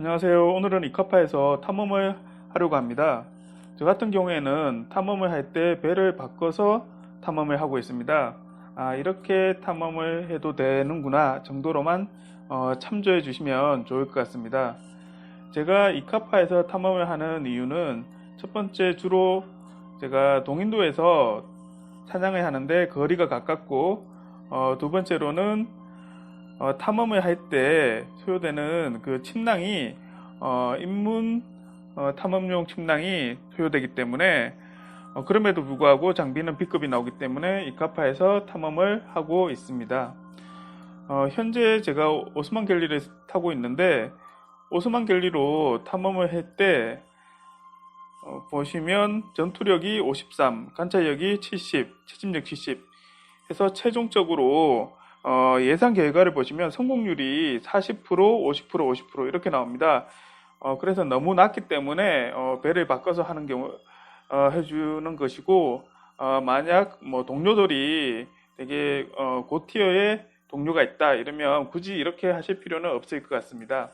안녕하세요. 오늘은 이카파에서 탐험을 하려고 합니다. 저 같은 경우에는 탐험을 할 때 배를 바꿔서 탐험을 하고 있습니다. 아, 이렇게 탐험을 해도 되는구나 정도로만 어, 참조해 주시면 좋을 것 같습니다. 제가 이카파에서 탐험을 하는 이유는 첫 번째 주로 제가 동인도에서 사냥을 하는데 거리가 가깝고 어, 두 번째로는 어, 탐험을 할 때 소요되는 그 침낭이 어, 입문 어, 탐험용 침낭이 소요되기 때문에 어, 그럼에도 불구하고 장비는 B급이 나오기 때문에 이카파에서 탐험을 하고 있습니다. 어, 현재 제가 오스만 갤리를 타고 있는데 오스만 갤리로 탐험을 할때 어, 보시면 전투력이 53, 관찰력이 70, 채집력 70 해서 최종적으로 어, 예상 결과를 보시면 성공률이 40%, 50%, 50% 이렇게 나옵니다. 어, 그래서 너무 낮기 때문에 어, 배를 바꿔서 하는 경우 어, 해주는 것이고 어, 만약 뭐 동료들이 되게 어, 고티어의 동료가 있다 이러면 굳이 이렇게 하실 필요는 없을 것 같습니다.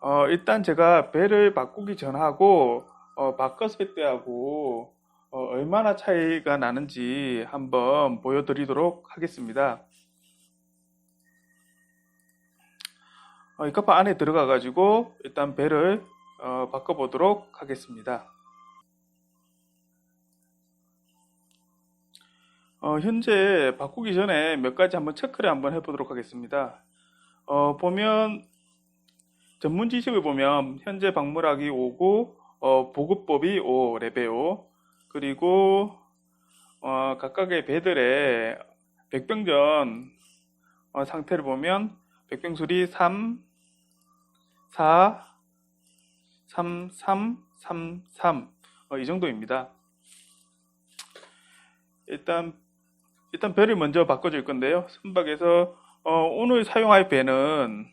어, 일단 제가 배를 바꾸기 전하고 어, 바꿨을 때하고 어, 얼마나 차이가 나는지 한번 보여드리도록 하겠습니다. 어, 이 카파 안에 들어가 가지고 일단 배를 어, 바꿔보도록 하겠습니다. 어, 현재 바꾸기 전에 몇 가지 한번 체크를 한번 해보도록 하겠습니다. 어, 보면 전문 지식을 보면 현재 박물학이 5고 어, 보급법이 5, 레벨 5 그리고 어, 각각의 배들의 백병전 어, 상태를 보면 백병술이 3, 4, 3, 3, 3, 3, 어, 이 정도입니다. 일단 일단 배를 먼저 바꿔줄 건데요. 선박에서 어, 오늘 사용할 배는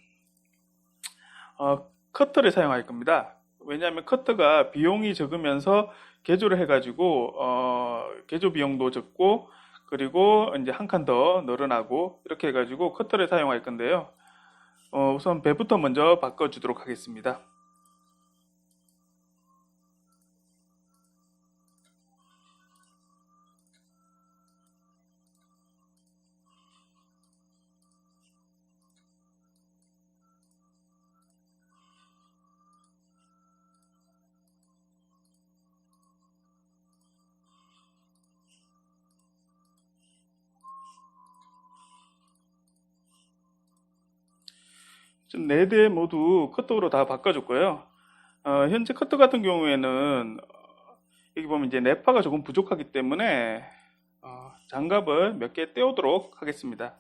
어, 커터를 사용할 겁니다. 왜냐하면 커터가 비용이 적으면서 개조를 해가지고 어, 개조 비용도 적고 그리고 이제 한 칸 더 늘어나고 이렇게 해가지고 커터를 사용할 건데요. 어, 우선 배부터 먼저 바꿔주도록 하겠습니다. 지금 네 대 모두 커터로 다 바꿔줬고요. 어, 현재 커터 같은 경우에는 어, 여기 보면 이제 네파가 조금 부족하기 때문에 어, 장갑을 몇 개 떼오도록 하겠습니다.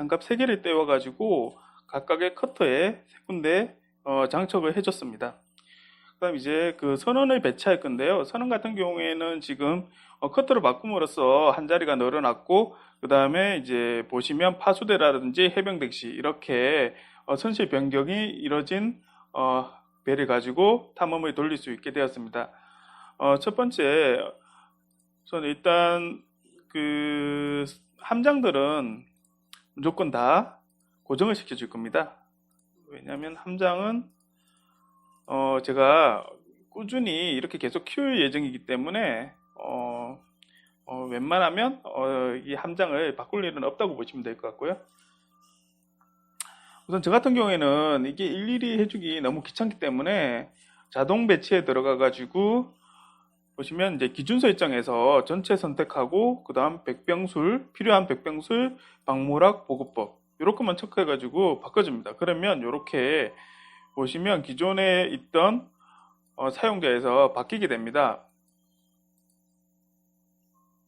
장갑 3개를 떼어가지고 각각의 커터에 세 군데 어, 장착을 해줬습니다. 그 다음 이제 그 선원을 배치할 건데요. 선원 같은 경우에는 지금 어, 커터를 바꿈으로써 한 자리가 늘어났고 그 다음에 이제 보시면 파수대라든지 해병대시 이렇게 어, 선실 변경이 이뤄진 어, 배를 가지고 탐험을 돌릴 수 있게 되었습니다. 어, 첫 번째, 우선 일단 그 함장들은 무조건 다 고정을 시켜줄 겁니다. 왜냐하면 함장은 어 제가 꾸준히 이렇게 계속 키울 예정이기 때문에 어, 어, 웬만하면 어, 이 함장을 바꿀 일은 없다고 보시면 될 것 같고요. 우선 저 같은 경우에는 이게 일일이 해주기 너무 귀찮기 때문에 자동 배치에 들어가 가지고 보시면 이제 기준 설정에서 전체 선택하고 그 다음 백병술 필요한 백병술 박무락 보급법 이렇게만 체크해가지고 바꿔줍니다. 그러면 이렇게 보시면 기존에 있던 어, 사용자에서 바뀌게 됩니다.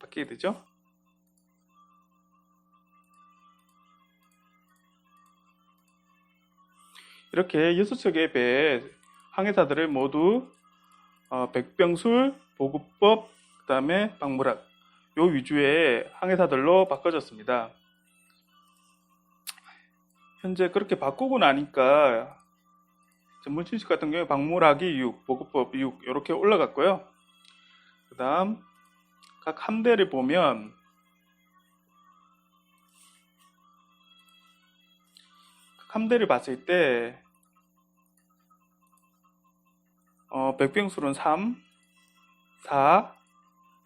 바뀌게 되죠? 이렇게 6척의 배 항해사들을 모두 어, 백병술, 보급법, 그 다음에 박무락 요 위주의 항해사들로 바꿔졌습니다. 현재 그렇게 바꾸고 나니까 전문 친식 같은 경우에 박물하기 6, 보급법 6 이렇게 올라갔고요. 그 다음 각 함대를 보면 각 함대를 봤을 때 어, 백병술은 3, 4,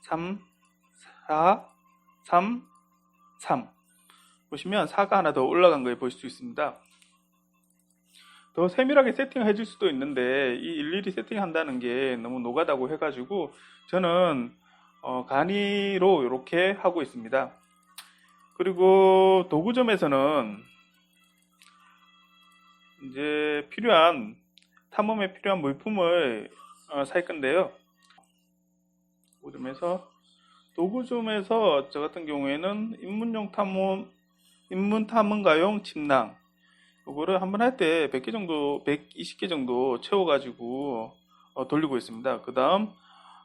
3, 4, 3, 3 보시면 4가 하나 더 올라간 걸볼수 있습니다. 더 세밀하게 세팅을 해줄 수도 있는데 이 일일이 세팅한다는 게 너무 노가다고 해가지고 저는 어, 간이로 이렇게 하고 있습니다. 그리고 도구점에서는 이제 필요한 탐험에 필요한 물품을 어, 살 건데요. 도구점에서 도구점에서 저 같은 경우에는 입문용 탐험 입문 탐험가용 침낭 이거를 한번 할 때 100개 정도, 120개 정도 채워가지고 어, 돌리고 있습니다. 그 다음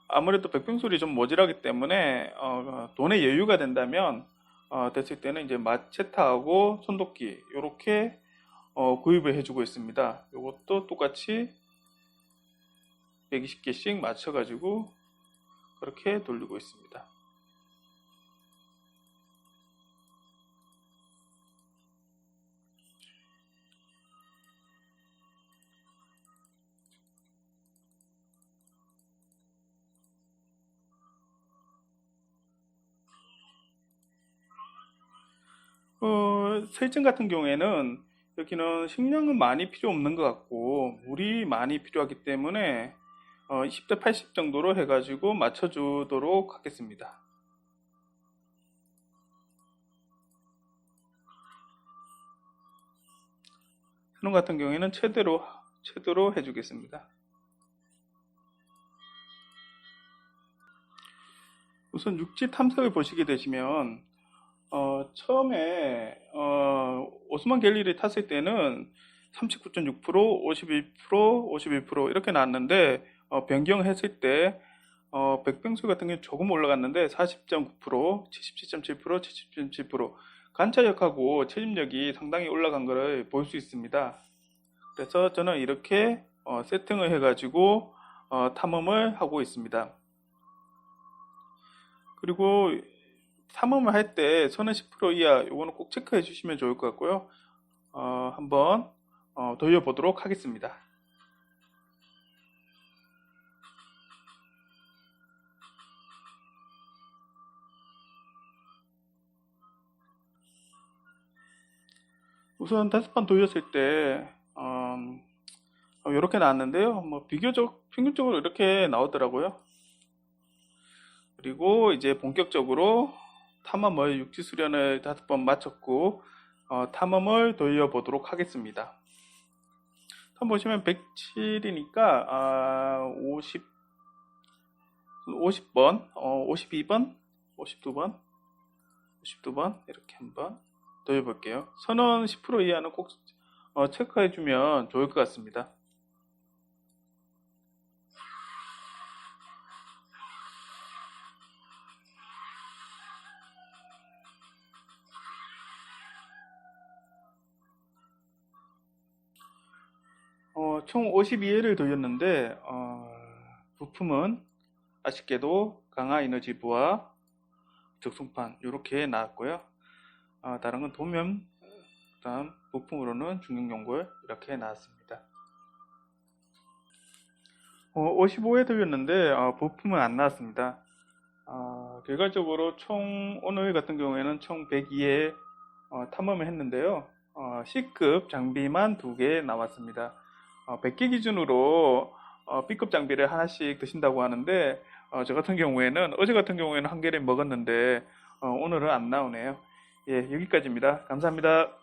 아무래도 백병술이 좀 모자라기 때문에 어, 돈에 여유가 된다면 어, 됐을 때는 이제 마체타하고 손도끼 이렇게 어, 구입을 해주고 있습니다. 이것도 똑같이 120개씩 맞춰가지고 그렇게 돌리고 있습니다. 어, 설정 같은 경우에는 여기는 식량은 많이 필요 없는 것 같고 물이 많이 필요하기 때문에 어, 20대 80 정도로 해가지고 맞춰주도록 하겠습니다. 한우 같은 경우에는 최대로 최대로 해주겠습니다. 우선 육지 탐색을 보시게 되시면 어, 처음에 어, 오스만 갤리를 탔을 때는 39.6%, 51%, 51% 이렇게 나왔는데 어, 변경했을 때 어, 백병수 같은 경우 조금 올라갔는데 40.9%, 77.7%, 77.7% 관찰력하고 체집력이 상당히 올라간 것을 볼 수 있습니다. 그래서 저는 이렇게 어, 세팅을 해가지고 어, 탐험을 하고 있습니다. 그리고 탐험을 할 때 선은 10% 이하 이거는 꼭 체크해 주시면 좋을 것 같고요. 어, 한번 어, 돌려보도록 하겠습니다. 우선 다섯 번 돌렸을 때 음, 이렇게 나왔는데요. 뭐 비교적 평균적으로 이렇게 나오더라고요. 그리고 이제 본격적으로 탐험을 육지 수련을 다섯 번 마쳤고 어, 탐험을 돌려보도록 하겠습니다. 탐 보시면 107이니까 아, 50 50번, 어, 52번, 52번, 52번 이렇게 한번 돌려볼게요. 선원 10% 이하는 꼭 어, 체크해주면 좋을 것 같습니다. 어, 총 52회를 돌렸는데 어, 부품은 아쉽게도 강화 에너지 부와 적송판 이렇게 나왔고요. 어, 다른 건 도면 그 다음 부품으로는 중경연골 이렇게 나왔습니다. 어, 55회 돌렸는데 어, 부품은 안 나왔습니다. 어, 결과적으로 총 오늘 같은 경우에는 총 102회 어, 탐험을 했는데요. 어, C급 장비만 두개 나왔습니다. 어, 100개 기준으로 어, B급 장비를 하나씩 드신다고 하는데 어, 저 같은 경우에는 어제 같은 경우에는 한 개를 먹었는데 어, 오늘은 안 나오네요. 예, 여기까지입니다. 감사합니다.